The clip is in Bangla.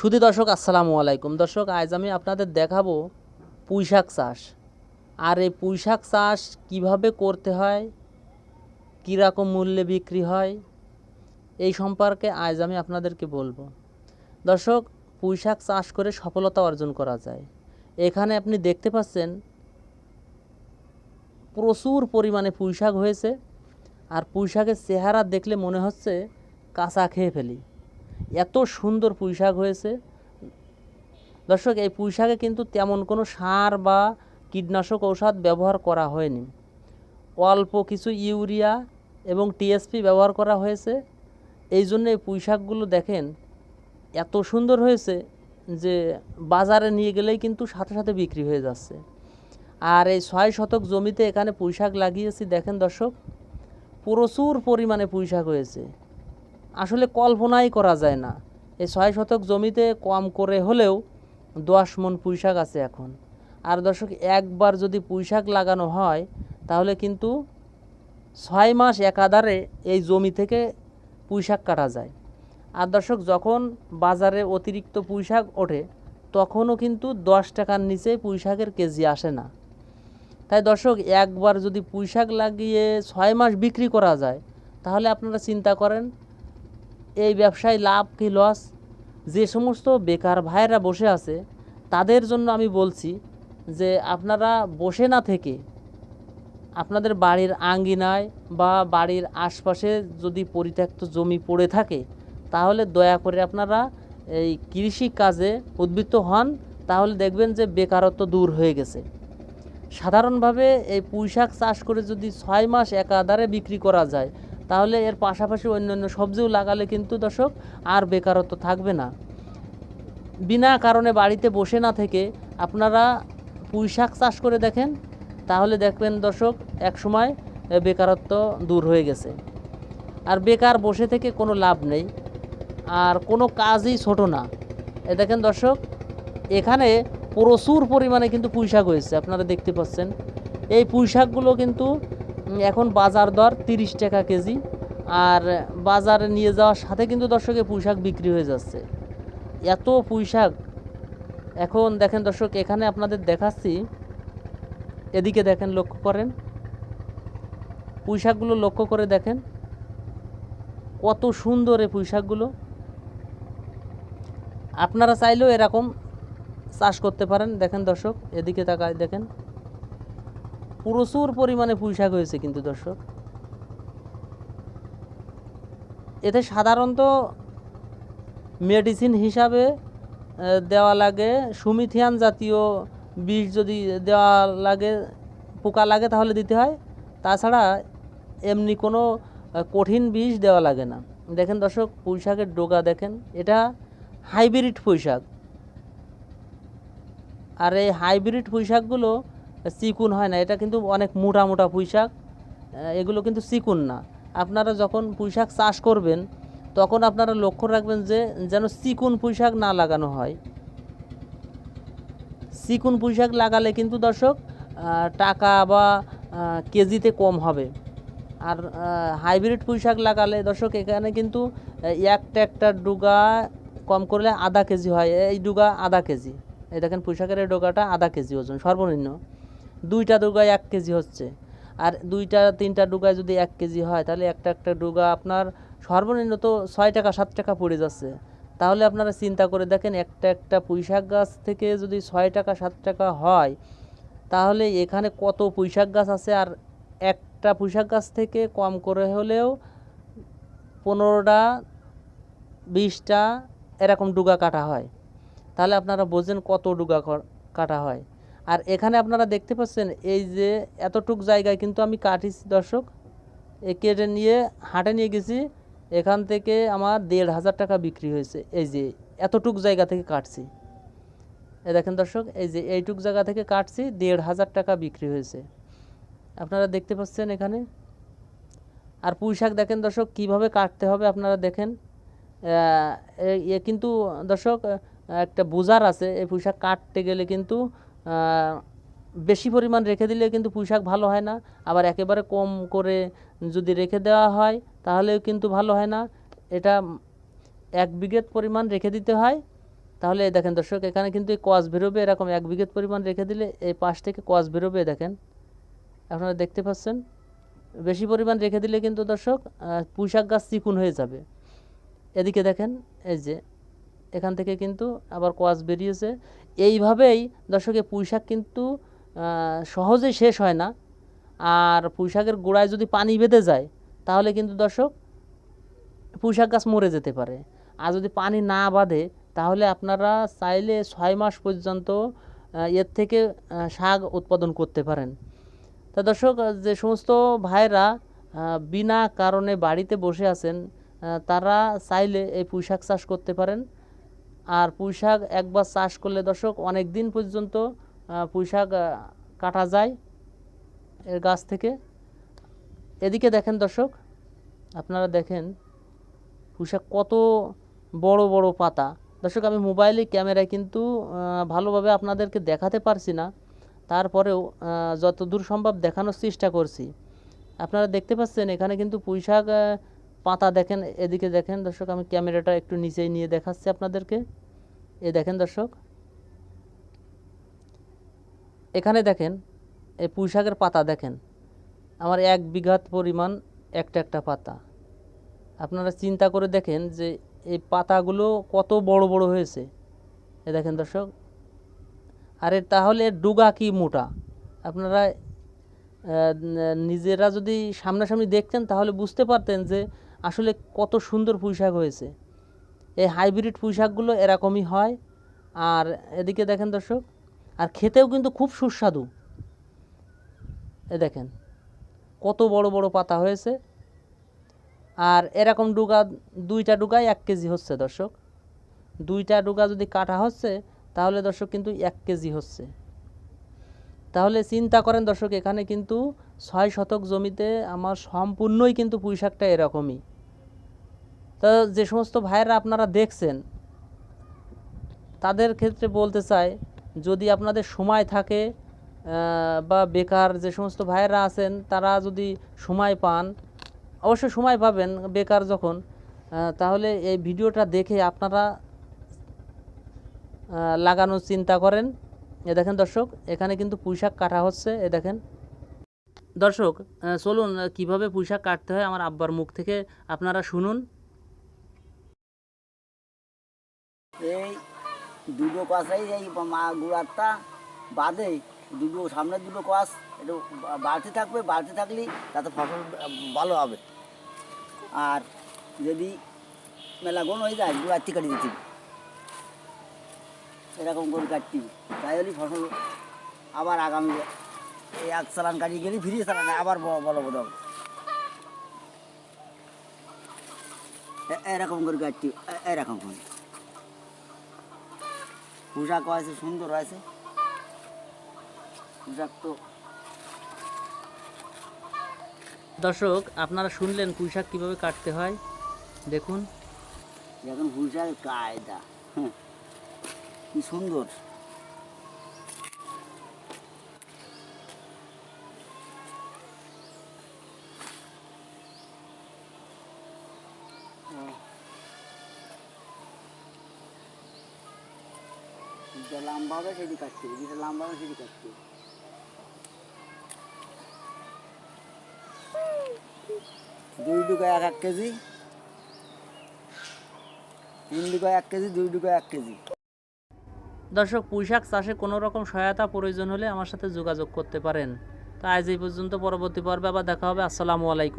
সুধী দর্শক, আসসালামু আলাইকুম। দর্শক, আজ আমি আপনাদের দেখাবো পুঁইশাক চাষ। আর এই পুঁইশাক চাষ কীভাবে করতে হয়, কীরকম মূল্যে বিক্রি হয়, এই সম্পর্কে আজ আমি আপনাদেরকে বলব। দর্শক, পুঁইশাক চাষ করে সফলতা অর্জন করা যায়। এখানে আপনি দেখতে পাচ্ছেন, প্রচুর পরিমাণে পুঁইশাক হয়েছে। আর পুঁইশাকের চেহারা দেখলে মনে হচ্ছে কাঁচা খেয়ে ফেলি। এত সুন্দর পুঁইশাক হয়েছে। দর্শক, এই পুঁইশাকে কিন্তু তেমন কোনো সার বা কীটনাশক ঔষধ ব্যবহার করা হয়নি। অল্প কিছু ইউরিয়া এবং টিএসপি ব্যবহার করা হয়েছে। এই জন্য এই পুঁইশাকগুলো দেখেন, এত সুন্দর হয়েছে যে বাজারে নিয়ে গেলেই কিন্তু সাথে সাথে বিক্রি হয়ে যাচ্ছে। আর এই ছয় শতক জমিতে এখানে পুঁইশাক লাগিয়েছি, দেখেন দর্শক, প্রচুর পরিমাণে পুঁইশাক হয়েছে। আসলে কল্পনাই করা যায় না। এই ছয় শতক জমিতে কম করে হলেও দশ মন পুঁইশাক আছে এখন। আর দর্শক, একবার যদি পুঁইশাক লাগানো হয়, তাহলে কিন্তু ছয় মাস একাধারে এই জমি থেকে পুঁইশাক কাটা যায়। আর দর্শক, যখন বাজারে অতিরিক্ত পুঁইশাক ওঠে, তখনও কিন্তু দশ টাকার নিচে পুঁইশাকের কেজি আসে না। তাই দর্শক, একবার যদি পুঁইশাক লাগিয়ে ছয় মাস বিক্রি করা যায়, তাহলে আপনারা চিন্তা করেন এই ব্যবসায় লাভ কি লস যে সমস্ত বেকার ভাইয়েরা বসে আছে, তাদের জন্য আমি বলছি যে আপনারা বসে না থেকে আপনাদের বাড়ির আঙ্গিনায় বা বাড়ির আশপাশে যদি পরিত্যক্ত জমি পড়ে থাকে, তাহলে দয়া করে আপনারা এই কৃষি কাজে উদ্বৃত্ত হন, তাহলে দেখবেন যে বেকারত্ব দূর হয়ে গেছে। সাধারণভাবে এই পুঁইশাক চাষ করে যদি ছয় মাস একাধারে বিক্রি করা যায় তাহলে এর পাশাপাশি অন্যান্য সবজিও লাগালে কিন্তু দর্শক আর বেকারত্ব থাকবে না। বিনা কারণে বাড়িতে বসে না থেকে আপনারা পুঁই শাক চাষ করে দেখেন, তাহলে দেখবেন দর্শক এক সময় বেকারত্ব দূর হয়ে গেছে। আর বেকার বসে থেকে কোনো লাভ নেই, আর কোনো কাজই ছোট না। এ দেখেন দর্শক, এখানে প্রচুর পরিমাণে কিন্তু পুঁইশাক হয়েছে, আপনারা দেখতে পাচ্ছেন। এই পুঁই শাকগুলো কিন্তু এখন বাজার দর তিরিশ টাকা কেজি। আর বাজারে নিয়ে যাওয়ার সাথে কিন্তু দর্শকে পুঁইশাক বিক্রি হয়ে যাচ্ছে। এত পুঁইশাক এখন দেখেন দর্শক, এখানে আপনাদের দেখাচ্ছি। এদিকে দেখেন, লক্ষ্য করেন। পুঁইশাকগুলো লক্ষ্য করে দেখেন। কত সুন্দর এই পুঁইশাকগুলো আপনারা চাইলেও এরকম চাষ করতে পারেন। দেখেন দর্শক, এদিকে তাকায় দেখেন। প্রচুর পরিমাণে পুঁইশাক হয়েছে কিন্তু দর্শক। এতে সাধারণত মেডিসিন হিসাবে দেওয়া লাগে, সুমিথিয়ান জাতীয় বিষ যদি দেওয়া লাগে, পোকা লাগে তাহলে দিতে হয়। তাছাড়া এমনি কোনো কঠিন বিষ দেওয়া লাগে না। দেখেন দর্শক, পুঁইশাকের ডোগা দেখেন, এটা হাইব্রিড পুঁইশাক। আর এই হাইব্রিড পুঁইশাকগুলো চিকুন হয় না, এটা কিন্তু অনেক মোটা মোটা পুঁইশাক এগুলো কিন্তু চিকুন না। আপনারা যখন পুঁইশাক চাষ করবেন, তখন আপনারা লক্ষ্য রাখবেন যে যেন চিকুন পুঁইশাক না লাগানো হয়। চিকুন পুঁইশাক লাগালে কিন্তু দর্শক টাকা বা কেজিতে কম হবে। আর হাইব্রিড পুঁইশাক লাগালে দর্শক, এখানে কিন্তু একটা একটা ডুগা কম করলে আধা কেজি হয়। এই ডুগা আধা কেজি। এই দেখেন পুঁইশাকের এই ডোগাটা আধা কেজি ওজন, সর্বনিম্ন। দুইটা ডুগায় এক কেজি হচ্ছে। আর দুইটা, তিনটা ডুগায় যদি এক কেজি হয়, তাহলে একটা একটা ডুগা আপনার সর্বনিম্ন তো ছয় টাকা, সাত টাকা পড়ে যাচ্ছে। তাহলে আপনারা চিন্তা করে দেখেন, একটা একটা পুঁইশাক গাছ থেকে যদি ছয় টাকা, সাত টাকা হয়, তাহলে এখানে কত পুঁইশাক গাছ আছে? আর একটা পুঁইশাক গাছ থেকে কম করে হলেও পনেরোটা, বিশটা এরকম ডুগা কাটা হয়। তাহলে আপনারা বোঝেন কত ডুগা কাটা হয়। আর এখানে আপনারা দেখতে পাচ্ছেন, এই যে এতটুক জায়গায় কিন্তু আমি কাটিছি দর্শক কেটে নিয়ে, হাটে নিয়ে গেছি, এখান থেকে আমার দেড় হাজার টাকা বিক্রি হয়েছে, এই যে এতটুক জায়গা থেকে কাটছি। এ দেখেন দর্শক, এই যে এইটুক জায়গা থেকে কাটছি, দেড় হাজার টাকা বিক্রি হয়েছে। আপনারা দেখতে পাচ্ছেন এখানে। আর পুঁই শাক দেখেন দর্শক, কীভাবে কাটতে হবে আপনারা দেখেন। এ- কিন্তু দর্শক একটা বুজার আছে, এই পুঁই শাক কাটতে গেলে কিন্তু বেশি পরিমাণ রেখে দিলে কিন্তু পুঁই শাক ভালো হয় না। আবার একেবারে কম করে যদি রেখে দেওয়া হয়, তাহলেও কিন্তু ভালো হয় না। এটা এক বিঘেত পরিমাণ রেখে দিতে হয়। তাহলে দেখেন দর্শক, এখানে কিন্তু এই কস বেরোবে এরকম এক বিঘেত পরিমাণ রেখে দিলে এই পাশ থেকে কস বেরোবে দেখেন। আপনারা দেখতে পাচ্ছেন? বেশি পরিমাণ রেখে দিলে কিন্তু দর্শক পুঁইশাক গাছ চিকুন হয়ে যাবে। এদিকে দেখেন, এই যে, এখান থেকে কিন্তু আবার কোয়াশ বেরিয়েছে। এইভাবেই দর্শকের পুঁইশাক কিন্তু সহজেই শেষ হয় না। আর পুঁইশাকের গোড়ায় যদি পানি বেঁধে যায়, তাহলে কিন্তু দর্শক পুঁইশাক গাছ মরে যেতে পারে। আর যদি পানি না বাঁধে, তাহলে আপনারা চাইলে ছয় মাস পর্যন্ত এর থেকে শাক উৎপাদন করতে পারেন। তা দর্শক, যে সমস্ত ভাইরা বিনা কারণে বাড়িতে বসে আছেন তারা চাইলে এই পুঁইশাক চাষ করতে পারেন। আর পুঁইশাক একবার চাষ করলে দর্শক অনেক দিন পর্যন্ত আহ, পুঁইশাক আহ, কাটা যায় এর গাছ থেকে। এদিকে দেখেন দর্শক আপনারা দেখেন পুঁইশাক কত বড় বড় পাতা। দর্শক আমি মোবাইলে ক্যামেরায় কিন্তু ভালোভাবে আপনাদেরকে দেখাতে পারছি না। তারপরেও যতদূর সম্ভব দেখানোর চেষ্টা করছি। আপনারা দেখতে পাচ্ছেন এখানে কিন্তু পুঁইশাক আহ, পাতা দেখেন, এদিকে দেখেন দর্শক, আমি ক্যামেরাটা একটু নিচেই নিয়ে দেখাচ্ছি আপনাদেরকে। এ দেখেন দর্শক। এখানে দেখেন, এই পুঁইশাকের পাতা দেখেন। আমার এক বিঘাত পরিমাণ একটা একটা পাতা। আপনারা চিন্তা করে দেখেন যে এই পাতাগুলো কত বড় বড় হয়েছে। এ দেখেন দর্শক। আরে তাহলে ডুগা কি মোটা? আপনারা নিজেরা যদি সামনাসামনি দেখতেন তাহলে বুঝতে পারতেন যে আসলে কত সুন্দর পুঁইশাক হয়েছে। এই হাইব্রিড পুঁইশাকগুলো এরকমই হয়। আর এদিকে দেখেন দর্শক, আর খেতেও কিন্তু খুব সুস্বাদু। এ দেখেন, কত বড় বড় পাতা হয়েছে। আর এরকম ডুগা, দুইটা ডুগায় এক কেজি হচ্ছে দর্শক। দুইটা ডুগা যদি কাটা হচ্ছে, তাহলে দর্শক কিন্তু এক কেজি হচ্ছে। তাহলে চিন্তা করেন দর্শক, এখানে কিন্তু ছয় শতক জমিতে আমার সম্পূর্ণই কিন্তু পুঁইশাকটা এরকমই। তা যে সমস্ত ভাইয়েরা আপনারা দেখছেন, তাদের ক্ষেত্রে বলতে চাই, যদি আপনাদের সময় থাকে বা বেকার যে সমস্ত ভাইয়েরা আছেন, তারা যদি সময় পান অবশ্যই সময় পাবেন বেকার যখন তাহলে এই ভিডিওটা দেখে আপনারা লাগানোর চিন্তা করেন। এ দেখেন দর্শক, এখানে কিন্তু পুঁইশাক কাটা হচ্ছে, এ দেখেন। দর্শক চলুন কীভাবে পুঁইশাক কাটতে হয় আমার আব্বার মুখ থেকে আপনারা শুনুন। এই দুটো কষাই এই মা গুড়ারটা বাদে দুটো সামনের দুটো কষ একটু বাড়তে থাকবে, বাড়তে থাকলেই তাতে ফসল ভালো হবে। আর যদি মেলা গুণ হয়ে যায়, গুড়ারটি কাটি দিতে। এরকম করে কাটতি তাই হলে ফসল আবার আগামী এই এক চালান কাটিয়ে গেলে ফিরিয়ে চালান, আবার বলো বোধ এরকম করে কাটতে এরকম করে। পোশাক আছে সুন্দর আছে। পোশাক তো দর্শক আপনারা শুনলেন পুঁইশাক কীভাবে কাটতে হয়? দেখুন। এখন পোশাক কায়দা। হ্যাঁ কি সুন্দর। যেটা লম্বা হবে সেটি কাটতে যেটা লম্বা হবে সেটি কাটতে দুই ডুকা এক এক কেজি। তিন ডুকা এক কেজি, দুই ডুকা এক কেজি। দর্শক, পুঁইশাক চাষে কোনো রকম সহায়তা প্রয়োজন হলে আমার সাথে যোগাযোগ করতে পারেন। তো আজ এই পর্যন্ত, পরবর্তী পর্বে আবার দেখা হবে। আসসালামু আলাইকুম।